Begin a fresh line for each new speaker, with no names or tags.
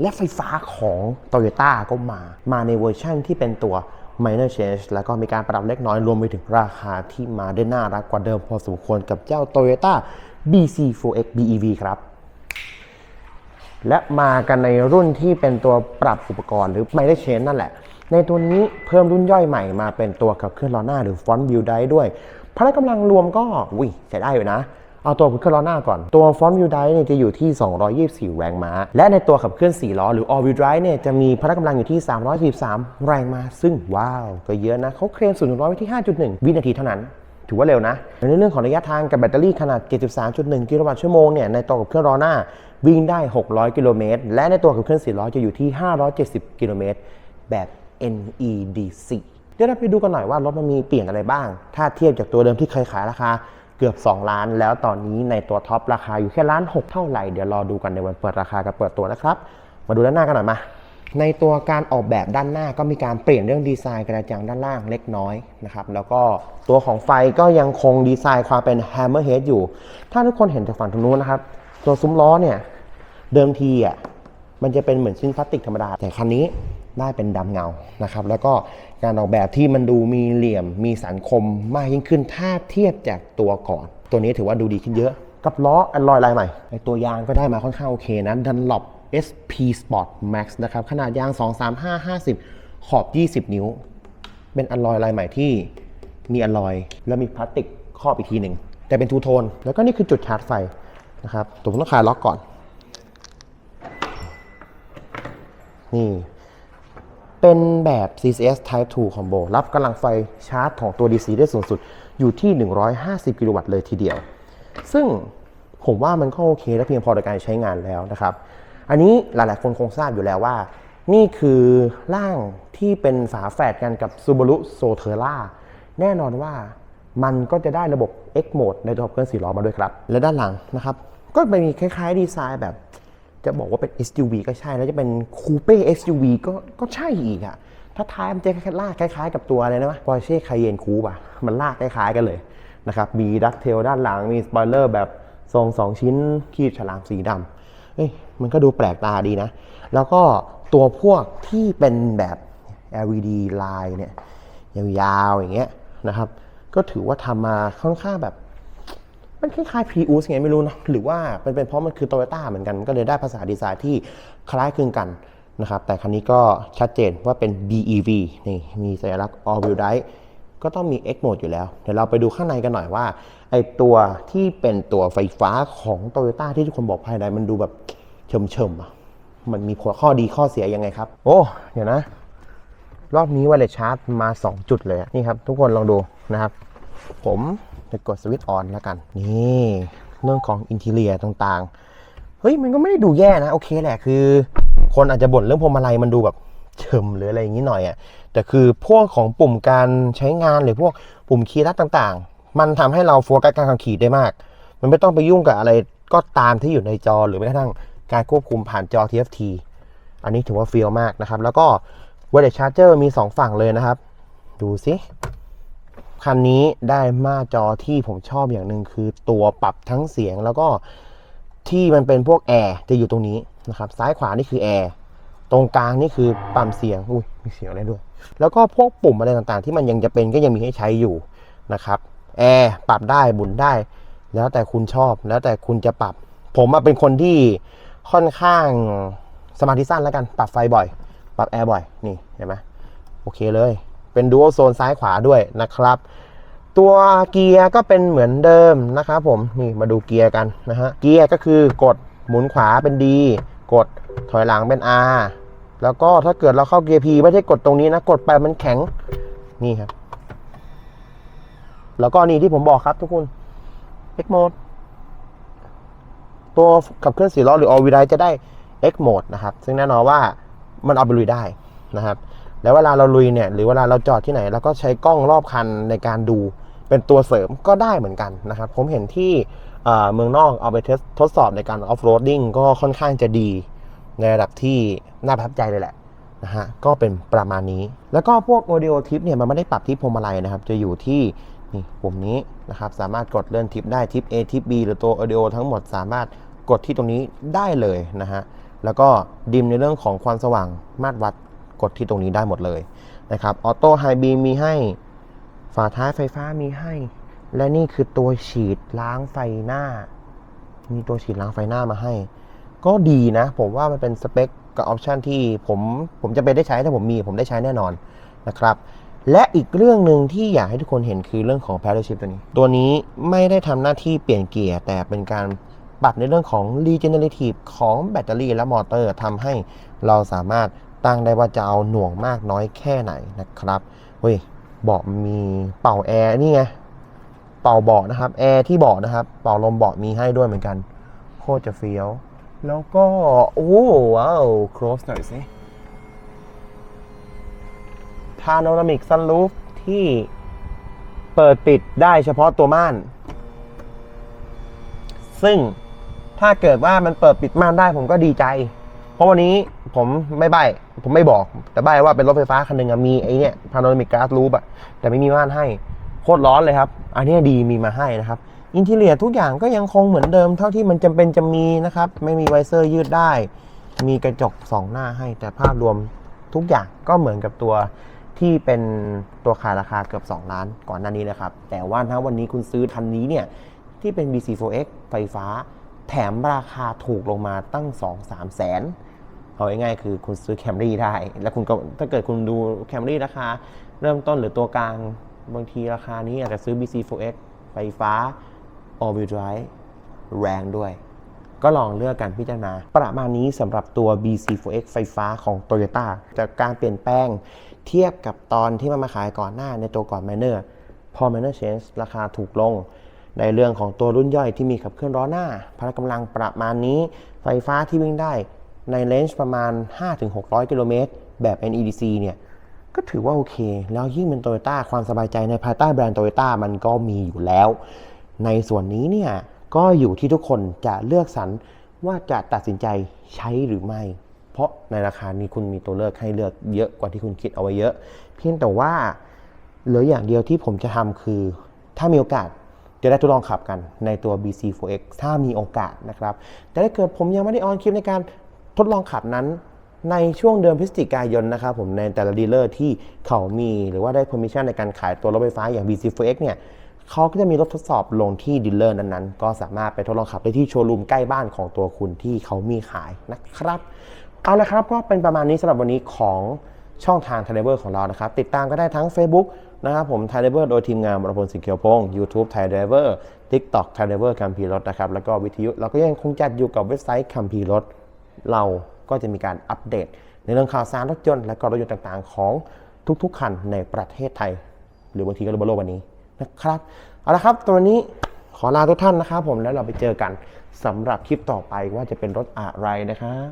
และไฟฟ้าของ Toyota ก็มา มาในเวอร์ชั่นที่เป็นตัว minor change แล้วก็มีการปรับเล็กน้อยรวมไปถึงราคาที่มาได้น่ารักกว่าเดิมพอสมควรกับเจ้า Toyota BC4X BEV ครับ และมากันในรุ่นที่เป็นตัวปรับอุปกรณ์หรือไม่ได้เชนนั่นแหละ ในตัวนี้เพิ่มรุ่นย่อยใหม่มาเป็นตัวขับเคลื่อนล้อหน้าหรือ Front Wheel Drive ด้วยพละกำลังรวมก็วิใช้ได้อยู่นะ เอาตัวขับเคลื่อนล้อหน้าก่อน ตัว Front Wheel Drive เนี่ยจะอยู่ที่ 224 แรงม้า และในตัวขับเคลื่อน 4 ล้อ หรือ All Wheel Drive เนี่ยจะมีพละกำลังอยู่ที่ 343 แรงม้า ซึ่งว้าว ก็เยอะนะเขาเคลม0 100ไว้ที่ 5.1 วินาทีเท่านั้น ถือว่าเร็วนะ ในเรื่องของระยะทางกับแบตเตอรี่ขนาด 73.1 กิโลวัตต์ชั่วโมงเนี่ยในตัวกับเครื่องล้อหน้าวิ่งได้ 600 กิโลเมตร และในตัวกับเครื่อง4ล้อจะอยู่ที่ 570 กิโลเมตร แบบ NEDC เดี๋ยวเราไปดูกันหน่อยว่ารถมันมีเปลี่ยนอะไรบ้าง ถ้าเทียบจากตัวเดิมที่เคยขายราคา เกือบ 2 ล้าน แล้วตอนนี้ในตัวท็อปราคาอยู่แค่ล้าน6เท่าไหร่เดี๋ยวรอดูกันในวันเปิดราคากับเปิดตัวนะครับ มาดูด้านหน้ากันหน่อยมา ในตัวการออกแบบด้านหน้าก็มีการเปลี่ยนเรื่องดีไซน์กระจังด้านล่างเล็กน้อยนะครับแล้วก็ตัวของไฟก็ยังคงดีไซน์ความเป็น Hammerhead อยู่ ถ้าทุกคนเห็นจากฝั่งตรงนู้นนะครับตัวซุ้มล้อเนี่ยเดิมทีอะมันจะเป็นเหมือนชิ้นพลาสติกธรรมดาแต่คันนี้ ได้เป็นดำเงานะครับ แล้วก็การออกแบบที่มันดูมีเหลี่ยมมีสันคมมากยิ่งขึ้นถ้าเทียบจากตัวก่อน ตัวนี้ถือว่าดูดีขึ้นเยอะกับล้ออันลอยลายใหม่ในตัวยางก็ได้มาค่อนข้างโอเคนะดันหลบ SP Sport Max นะครับ ขนาดยาง 235 50 ขอบ 20 นิ้ว เป็นอัลลอยลายใหม่ที่มีอัลลอย แล้วมีพลาสติกครอบอีกทีหนึ่ง แต่เป็นทูโทน แล้วก็นี่คือจุดชาร์จไฟนะครับตัวผมต้องคลายล็อกก่อน นี่ เป็นแบบ CCS Type 2 Combo รับกำลังไฟชาร์จของตัว DC ได้สูงสุดอยู่ที่ 150 กิโลวัตต์เลยทีเดียว ซึ่งผมว่ามันก็โอเคและเพียงพอในการใช้งานแล้วนะครับ อันนี้หลายๆคนคงทราบอยู่แล้วว่า นี่คือร่างที่เป็นฝาแฝดกันกับ Subaru Soterra แน่นอนว่ามันก็จะได้ระบบ X Mode ในตัวเครื่องสี่ล้อมาด้วยครับ และด้านหลังนะครับ ก็ไปมีคล้ายๆ ดีไซน์แบบ จะบอกว่าเป็น SUV ก็ใช่ แล้วจะเป็นคูเป้ SUV ก็ก็ใช่อีกอะถ้าท้ายมันจะลากคล้ายๆ กับตัวอะไรนะวะ Porsche Cayenne Coupe อะมันลากคล้ายๆกันเลยนะครับ มีดักเทลด้านหลัง มีสปอยเลอร์แบบทรงสองชิ้นขีดฉลามสีดำเอ้ย มันก็ดูแปลกตาดีนะ แล้วก็ตัวพวกที่เป็นแบบ LED ลายเนี่ยยาวๆอย่างเงี้ยนะครับ ก็ถือว่าทำมาค่อนข้างแบบ มันคล้ายๆ Prius ไงไม่รู้เนะหรือว่าเป็นเป็นเพราะมันคือ Toyota เหมือนกันก็เลยได้ภาษาดีไซน์ที่คล้ายคลึงกันนะครับ แต่คันนี้ก็ชัดเจนว่าเป็น BEV นี่มีสัญลักษณ์ All Wheel Drive ก็ต้องมี X Mode อยู่แล้ว เดี๋ยวเราไปดูข้างในกันหน่อยว่า ไอตัวที่เป็นตัวไฟฟ้าของ Toyota ที่ทุกคนบอกภายในมันดูแบบเฉมๆอะมันมีข้อดีข้อเสียยังไงครับ โอ้ เดี๋ยวนะ รอบนี้ไวเลสชาร์จมา 2 จุดเลยนี่ครับ ทุกคนลองดูนะครับ ผมจะกดสวิตช์ออนแล้วกัน นี่เรื่องของอินทีเลียต่างๆ เฮ้ยมันก็ไม่ได้ดูแย่นะ โอเคแหละคือ คนอาจจะบ่นเรื่องพวงมาลัยมันดูแบบเฉิมหรืออะไรอย่างนี้หน่อยอะ่ะแต่คือพวกของปุ่มการใช้งานหรือพวกปุ่มคีย์ลัดต่างๆ มันทำให้เราโฟกัสการขับขี่ได้มาก มันไม่ต้องไปยุ่งกับอะไรก็ตามที่อยู่ในจอหรือแม้กระทั่งการควบคุมผ่านจอ TFT อันนี้ถือว่าเฟี้ยวมากนะครับ แล้วก็ Wireless Charger มี 2 ฝั่งเลยนะครับ ดูสิ คันนี้ได้มาจอที่ผมชอบอย่างหนึ่งคือตัวปรับทั้งเสียงแล้วก็ที่มันเป็นพวกแอร์จะอยู่ตรงนี้นะครับ ซ้ายขวานี่คือแอร์ตรงกลางนี่คือปั๊มเสียงอุ้ยมีเสียงอะไรด้วย แล้วก็พวกปุ่มอะไรต่างๆ ที่มันยังจะเป็นก็ยังมีให้ใช้อยู่นะครับแอร์ปรับได้บุนได้ แล้วแต่คุณชอบ แล้วแต่คุณจะปรับ ผมเป็นคนที่ค่อนข้างสมาธิสั้นแล้วกัน ปรับไฟบ่อย ปรับแอร์บ่อย นี่เห็นไหมโอเคเลย เป็นดู a l โซนซ้ายขวาด้วยนะครับ ตัวเกียร์ก็เป็นเหมือนเดิมนะครับผมนี่มาดูเกียร์กันนะฮะเกียร์ก็คือกดหมุนขวาเป็น D กดถอยหลังเป็น R แล้วก็ถ้าเกิดเราเข้าเกียร์ P ไม่ใช่กดตรงนี้นะ กดไปมันแข็งนี่ครับ แล้วก็นี่ที่ผมบอกครับทุกคน X mode ตัวขับเคลื่อนสี่ล้อหรือ all wheel drive จะได้ X mode นะครับ ซึ่งแน่นอนว่ามันเอาไปลุยได้นะครับ แล้วเวลาเราลุยเนี่ยหรือเวลาเราจอดที่ไหนเราก็ใช้กล้องรอบคันในการดูเป็นตัวเสริมก็ได้เหมือนกันนะครับ ผมเห็นที่เมืองนอกเอาไปทดสอบในการออฟโรดดิ้งก็ค่อนข้างจะดีในระดับที่น่าประทับใจเลยแหละนะฮะก็เป็นประมาณนี้ แล้วก็พวก audio tip เนี่ยมันไม่ได้ปรับที่พวงมาลัยนะครับ จะอยู่ที่นี่ปุ่มนี้นะครับสามารถกดเลื่อนทิปได้ทิป A ทิป B หรือตัว audio ทั้งหมดสามารถกดที่ตรงนี้ได้เลยนะฮะแล้วก็ดิมในเรื่องของความสว่างมาตรวัด กดที่ตรงนี้ได้หมดเลยนะครับออโต้ไฮบีมีให้ฝาท้ายไฟฟ้ามีให้ และนี่คือตัวฉีดล้างไฟหน้า มีตัวฉีดล้างไฟหน้ามาให้ ก็ดีนะ ผมว่ามันเป็นสเปคกับออปชันที่ผมผมจะไปได้ใช้ถ้าผมมีผมได้ใช้แน่นอนนะครับและอีกเรื่องหนึ่งที่อยากให้ทุกคนเห็นคือเรื่องของ paddle shift ตัวนี้ ตัวนี้ไม่ได้ทำหน้าที่เปลี่ยนเกียร์ แต่เป็นการปรับในเรื่องของ regenerative ของแบตเตอรี่และมอเตอร์ทำให้เราสามารถ ตั้งได้ว่าจะเอาหน่วงมากน้อยแค่ไหนนะครับเฮ้ยเบาะมีเป่าแอร์นี่ไงเป่าเบาะนะครับแอร์ที่เบาะนะครับ เป่าลมเบาะมีให้ด้วยเหมือนกัน โคตรจะเฟี้ยว แล้วก็ โอ้ว้าว close หน่อยสิพาโนรามิกซันรูฟที่เปิดปิดได้เฉพาะตัวม่าน ซึ่งถ้าเกิดว่ามันเปิดปิดม่านได้ผมก็ดีใจ ราะวันนี้ผมไม่ใบผมไม่บอก แต่ใบว่าเป็นรถไฟฟ้าคันหนึ่งอะมีไอเนี่ยพาโนรามิกก s สรูฟอะแต่ไม่มีม่านให้ โคตรร้อนเลยครับ อันนี้ดีมีมาให้นะครับ อินทีเลียทุกอย่างก็ยังคงเหมือนเดิมเท่าที่มันจำเป็นจะมีนะครับ ไม่มีไวเซอร์ยืดได้ มีกระจกสองหน้าให้ แต่ภาพรวมทุกอย่างก็เหมือนกับตัวที่เป็นตัวขายราคาเกือบ 2 ล้านก่อนหน้านี้นะครับ แต่ว่าถ้าวันนี้คุณซื้อทันนี้เนี่ย ที่เป็น BC4X ไฟฟ้า แถมราคาถูกลงมาตั้ง 2-3 แสน เอาง่ายๆคือคุณซื้อแคมรี่ได้ แล้วคุณก็ถ้าเกิดคุณดูแคมรี่ราคา เริ่มต้นหรือตัวกลาง บางทีราคานี้อาจจะซื้อ BC4X ไฟฟ้า all wheel drive แรงด้วย ก็ลองเลือกกันพิจารณา ประมาณนี้สำหรับตัว BC4X ไฟฟ้าของ Toyota จากการเปลี่ยนแปลงเทียบกับตอนที่มันมาขายก่อนหน้าในตัวก่อน Manor พอ Manor Change ราคาถูกลงในเรื่องของตัวรุ่นย่อยที่มีขับเคลื่อนล้อหน้า พละกำลังประมาณนี้ ไฟฟ้าที่วิ่งได้ ในเลนจ์ประมาณ 5-600 กิโลเมตร แบบ NEDC เนี่ย ก็ถือว่าโอเค แล้วยิ่งเป็นโตโยต้าความสบายใจในภายใต้แบรนด์โตโยต้ามันก็มีอยู่แล้ว ในส่วนนี้เนี่ย ก็อยู่ที่ทุกคนจะเลือกสรรว่าจะตัดสินใจใช้หรือไม่ เพราะในราคานี้คุณมีตัวเลือกให้เลือกเยอะกว่าที่คุณคิดเอาไว้เยอะ เพียงแต่ว่าเหลืออย่างเดียวที่ผมจะทำคือ ถ้ามีโอกาสจะได้ทดลองขับกันในตัว BC4X ถ้ามีโอกาสนะครับ แต่ถ้าเกิดผมยังไม่ได้ออนคลิปในการ ดลองขับนั้นในช่วงเดือนพฤศจิกายนนะครับผมในแต่ละดีลเลอร์ที่เขามีหรือว่าได้ permission ในการขายตัวรถไฟฟ้าอย่าง BC4X เนี่ยเขาก็จะมีรถทดสอบลงที่ดีลเลอร์นั้นๆ ก็สามารถไปทดลองขับได้ที่โชว์รูมใกล้บ้านของตัวคุณที่เขามีขายนะครับเอาละครับก็เป็นประมาณนี้สำหรับวันนี้ของช่องทางไทเลเวอร์ของเรานะครับ ติดตามก็ได้ทั้ง Facebook นะครับผมไทเลเวอร์โดยทีมงานบรพลสิงเขียวพงศ์ YouTube ไทเลเวอร์ TikTok ไทเลเวอร์คัมพีรถนะครับแล้วก็วิทยุเราก็ยังคงจัดอยู่กับเว็บไซต์คัมพีรถ เราก็จะมีการอัปเดต ในเรื่องข่าวสารรถยนต์และก็รถยนต์ต่างๆ ของทุกๆ คันในประเทศไทย หรือบางทีก็บนโลกวันนี้นะครับเอาละครับตัวนี้ขอลาทุกท่านนะครับผมแล้วเราไปเจอกันสำหรับคลิปต่อไปว่าจะเป็นรถอะไรนะครับ